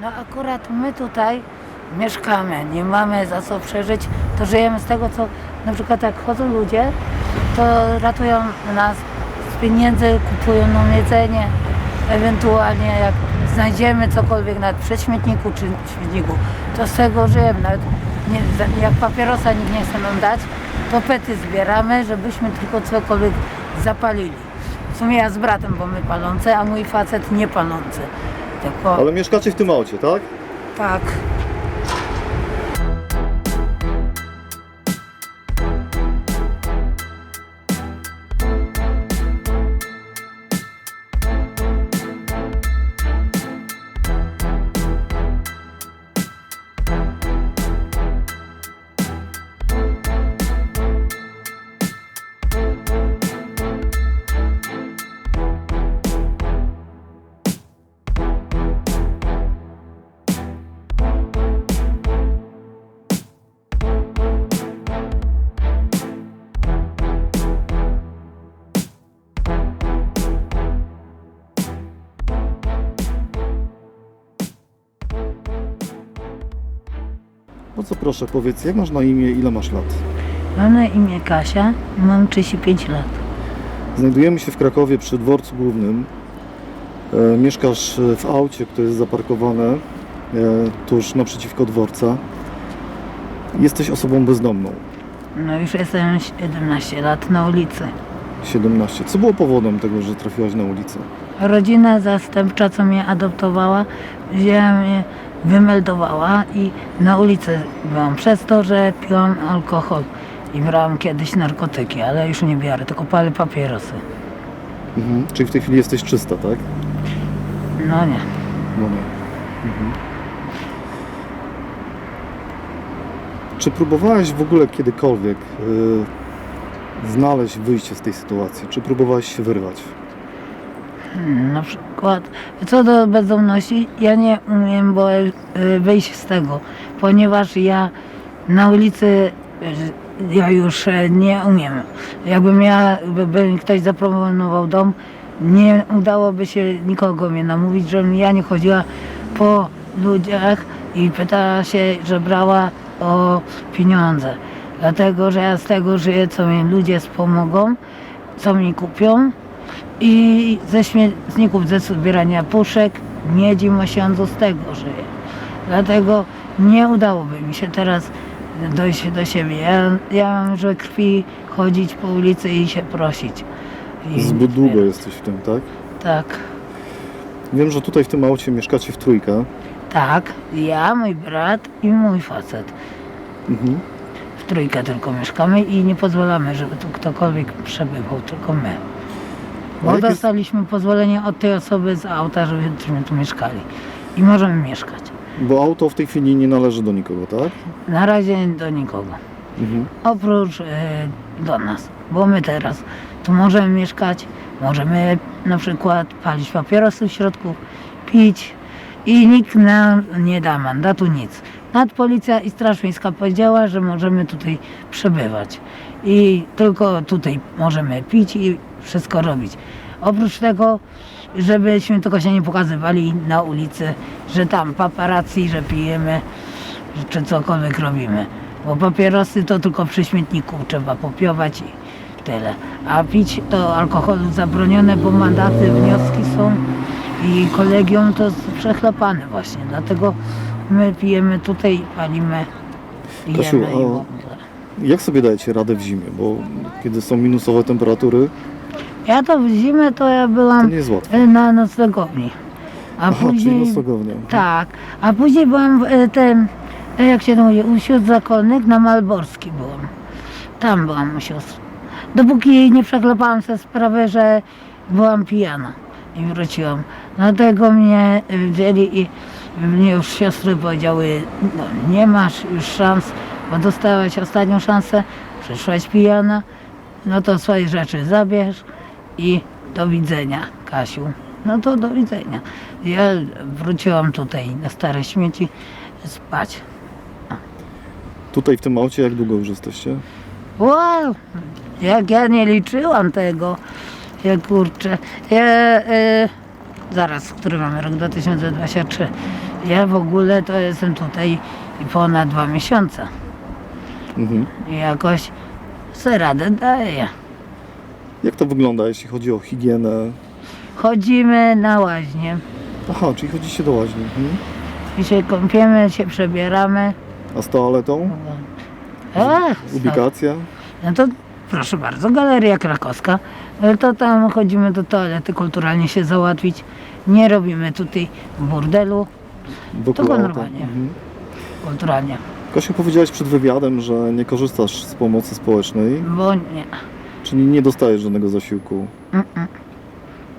No akurat my tutaj mieszkamy, nie mamy za co przeżyć, to żyjemy z tego, co na przykład jak chodzą ludzie, to ratują nas z pieniędzy, kupują nam jedzenie, ewentualnie jak znajdziemy cokolwiek nawet przy śmietniku czy śmietniku, to z tego żyjemy. Nawet nie, jak papierosa nikt nie chce nam dać, to pety zbieramy, żebyśmy tylko cokolwiek zapalili. W sumie ja z bratem, bo my palące, a mój facet nie palący. Tylko Ale mieszkacie w tym aucie, tak? tak. No co proszę, powiedz, jak masz na imię, ile masz lat? Mam na imię Kasia, mam 35 lat. Znajdujemy się w Krakowie przy dworcu głównym. E, mieszkasz w aucie, które jest zaparkowane e, tuż naprzeciwko dworca. Jesteś osobą bezdomną. No już jestem 17 lat na ulicy. 17. Co było powodem tego, że trafiłaś na ulicę? Rodzina zastępcza, co mnie adoptowała, wzięła mnie, wymeldowała i na ulicy byłam przez to, że piłam alkohol i brałam kiedyś narkotyki, ale już nie biorę, tylko palę papierosy. Mhm. Czyli w tej chwili jesteś czysta, tak? No nie. No nie. Mhm. Czy próbowałaś w ogóle kiedykolwiek y, znaleźć wyjście z tej sytuacji? Czy próbowałaś się wyrwać? Na przykład, co do bezdomności, ja nie umiem bo, y, wyjść z tego, ponieważ ja na ulicy ja już e, nie umiem. Jakbym ja, by, ktoś zaproponował dom, nie udałoby się nikogo mnie namówić, żebym ja nie chodziła po ludziach i pytała się, że brała o pieniądze. Dlatego, że ja z tego żyję, co mi ludzie wspomogą, co mi kupią, i ze śmietników, ze zbierania puszek, miedzi, mosiądzu, z tego żyję. Dlatego nie udałoby mi się teraz dojść do siebie. Ja, ja mam że krwi chodzić po ulicy i się prosić. I Zbyt długo zbierać. jesteś w tym, tak? Tak, Wiem, że tutaj w tym aucie mieszkacie w trójkę. tak. Ja, mój brat i mój facet. Mhm. W trójkę tylko mieszkamy i nie pozwalamy, żeby tu ktokolwiek przebywał, tylko my. Bo dostaliśmy pozwolenie od tej osoby z auta, żebyśmy tu mieszkali. I możemy mieszkać. Bo auto w tej chwili nie należy do nikogo, tak? Na razie do nikogo. Mhm. Oprócz e, do nas. Bo my teraz tu możemy mieszkać, możemy na przykład palić papierosy w środku, pić i nikt nam nie da mandatu, nic. Nad policja i Straż Miejska powiedziała, że możemy tutaj przebywać. I tylko tutaj możemy pić i wszystko robić. Oprócz tego, żebyśmy tylko się nie pokazywali na ulicy, że tam paparazzi, że pijemy, czy cokolwiek robimy. Bo papierosy to tylko przy śmietniku trzeba popiować i tyle. A pić to alkoholu zabronione, bo mandaty, wnioski są i kolegium to przechlapane właśnie. Dlatego my pijemy tutaj, i palimy, i Kasiu, i w ogóle. Jak sobie dajecie radę w zimie? Bo kiedy są minusowe temperatury, Ja to w zimę to ja byłam nie jest łatwe. e, na noclegowni. A Aha, czyli później... noclegownia. Tak, a później byłam w e, tym, e, jak się to mówi, u sióstr zakonnych na Malborski byłam. Tam byłam u sióstr. Dopóki nie przeklepałam sobie sprawy, że byłam pijana i wróciłam. Dlatego mnie wzięli i mnie już siostry powiedziały, no, nie masz już szans, bo dostałaś ostatnią szansę, przyszłaś pijana, no to swoje rzeczy zabierz i do widzenia, Kasiu. No to do widzenia. Ja wróciłam tutaj na stare śmieci spać. Tutaj w tym aucie jak długo już jesteście? Wow, jak ja nie liczyłam tego, ja kurczę. Ja, e, zaraz, który mamy rok 2023. Ja w ogóle to jestem tutaj ponad dwa miesiące. Mhm. I jakoś sobie radę daję. Jak to wygląda, jeśli chodzi o higienę? Chodzimy na łaźnię. Aha, czyli chodzicie do łaźni. Mhm. I się kąpiemy, się przebieramy. A z toaletą? Ach, Ubikacja? no to proszę bardzo, Galeria Krakowska. No To tam chodzimy do toalety kulturalnie się załatwić. Nie robimy tutaj burdelu Wokół auta? normalnie. Mhm. kulturalnie, Kasiu, powiedziałeś przed wywiadem, że nie korzystasz z pomocy społecznej, bo nie, czyli nie dostajesz żadnego zasiłku. mm-mm.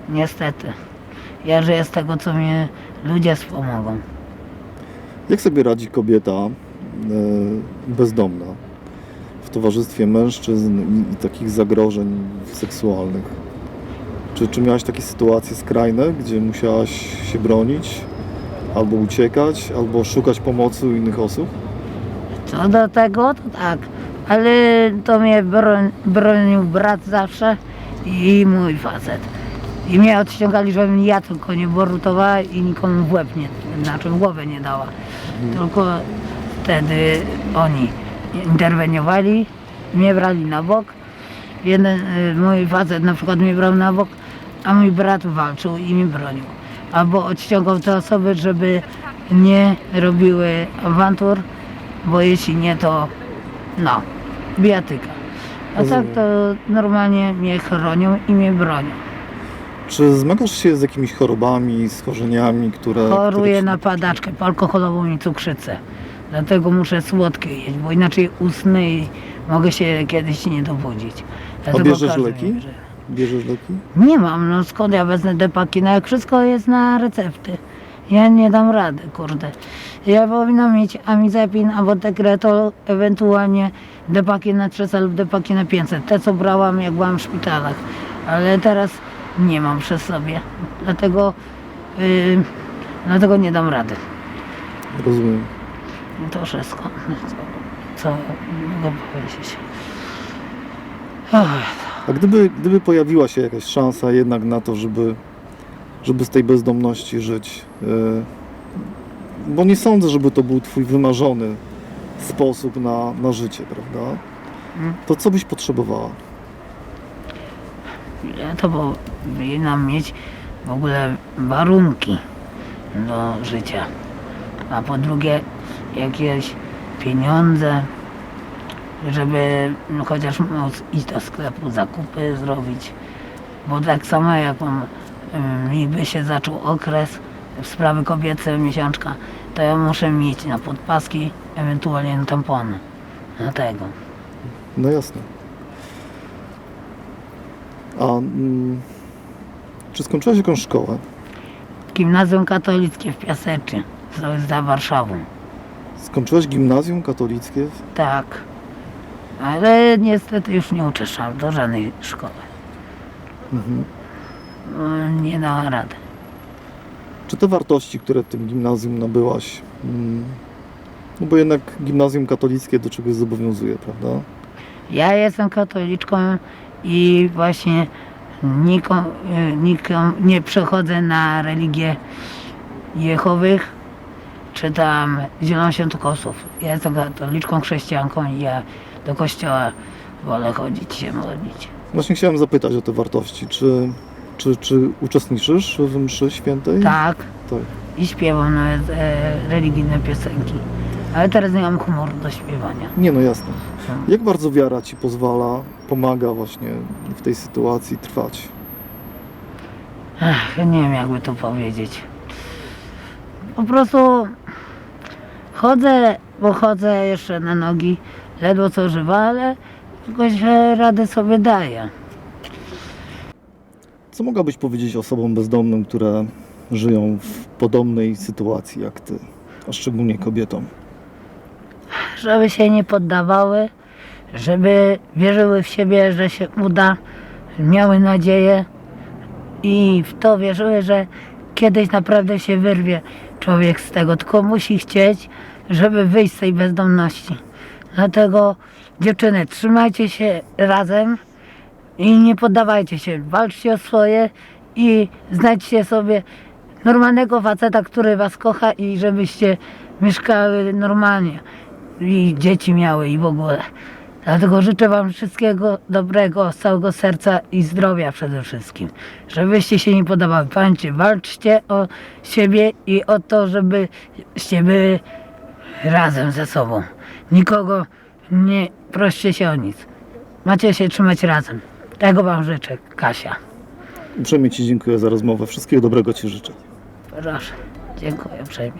niestety. Ja żyję z tego, co mnie ludzie wspomogą. Jak sobie radzi kobieta e, bezdomna w towarzystwie mężczyzn i, i takich zagrożeń seksualnych? Czy, czy miałaś takie sytuacje skrajne, gdzie musiałaś się bronić, albo uciekać, albo szukać pomocy u innych osób? Co do tego, to tak. Ale to mnie broń, bronił brat zawsze i mój facet. I mnie odściągali, żebym ja tylko nie borutowała i nikomu w łeb nie, znaczy w głowę nie dała. Tylko wtedy oni interweniowali, mnie brali na bok. Jeden, y, mój facet na przykład mnie brał na bok, a mój brat walczył i mi bronił. Albo odściągał te osoby, żeby nie robiły awantur, bo jeśli nie, to no, bijatyka. A tak to normalnie mnie chronią i mnie bronią. Czy zmagasz się z jakimiś chorobami, schorzeniami, które... Choruję które na padaczkę alkoholową i cukrzycę. Dlatego muszę słodkie jeść, bo inaczej usnę i mogę się kiedyś nie dobudzić. Dlatego bierzesz każdy leki? bierze. Bierzesz leki? Nie mam, no skąd ja wezmę depakina, jak wszystko jest na recepty. Ja nie dam rady, kurde. Ja powinnam mieć amizepin albo tekretol, ewentualnie depakin na 300 lub depakin na 500. Te, co brałam, jak byłam w szpitalach. Ale teraz nie mam przy sobie. Dlatego, yy, dlatego nie dam rady. Rozumiem. To wszystko, co, co mogę powiedzieć. A gdyby, gdyby pojawiła się jakaś szansa jednak na to, żeby, żeby z tej bezdomności żyć, e, bo nie sądzę, żeby to był Twój wymarzony sposób na, na życie, prawda? Mm. To co byś potrzebowała? Ja to powinnam mieć w ogóle warunki do życia. A po drugie jakieś pieniądze, żeby chociaż móc iść do sklepu, zakupy zrobić. Bo tak samo jak mam, mi by się zaczął okres w sprawy kobiece miesiączka, to ja muszę mieć na podpaski, ewentualnie na tampony. Na tego. No jasne. A mm, czy skończyłaś jakąś szkołę? Gimnazjum katolickie w jest za Warszawą. Skończyłaś gimnazjum katolickie? Tak. Ale niestety już nie uczęszczam do żadnej szkoły. Mhm. No, Nie dała rady. Czy te wartości, które w tym gimnazjum nabyłaś, mm, no bo jednak gimnazjum katolickie do czegoś zobowiązuje, prawda? Ja jestem katoliczką i właśnie nikom, nikom nie przechodzę na religię Jehowych czy tam zielonoświątkowców. Ja jestem katoliczką, chrześcijanką i ja do kościoła wolę chodzić się modlić. Właśnie chciałem zapytać o te wartości. Czy, czy, czy uczestniczysz w mszy świętej? Tak, Tak. i śpiewam nawet e, religijne piosenki. Ale teraz nie mam humoru do śpiewania. Nie, no jasne. Hmm. Jak bardzo wiara Ci pozwala, pomaga właśnie w tej sytuacji trwać? Ech, nie wiem jakby to powiedzieć. Po prostu chodzę, bo chodzę jeszcze na nogi, ledwo co żywa, ale jakoś radę sobie daję. Co mogłabyś powiedzieć osobom bezdomnym, które żyją w podobnej sytuacji jak Ty, a szczególnie kobietom? Żeby się nie poddawały, żeby wierzyły w siebie, że się uda, miały nadzieję i w to wierzyły, że kiedyś naprawdę się wyrwie człowiek z tego, tylko musi chcieć, żeby wyjść z tej bezdomności. Dlatego dziewczyny, trzymajcie się razem i nie poddawajcie się, walczcie o swoje i znajdźcie sobie normalnego faceta, który was kocha i żebyście mieszkały normalnie i dzieci miały i w ogóle. Dlatego życzę wam wszystkiego dobrego z całego serca i zdrowia przede wszystkim. Żebyście się nie podobały. Pamiętajcie, walczcie o siebie i o to, żebyście były razem ze sobą. Nikogo nie proście się o nic. Macie się trzymać razem. Tego wam życzę, Kasia. Uprzejmie Ci dziękuję za rozmowę. Wszystkiego dobrego Ci życzę. Proszę. Dziękuję uprzejmie.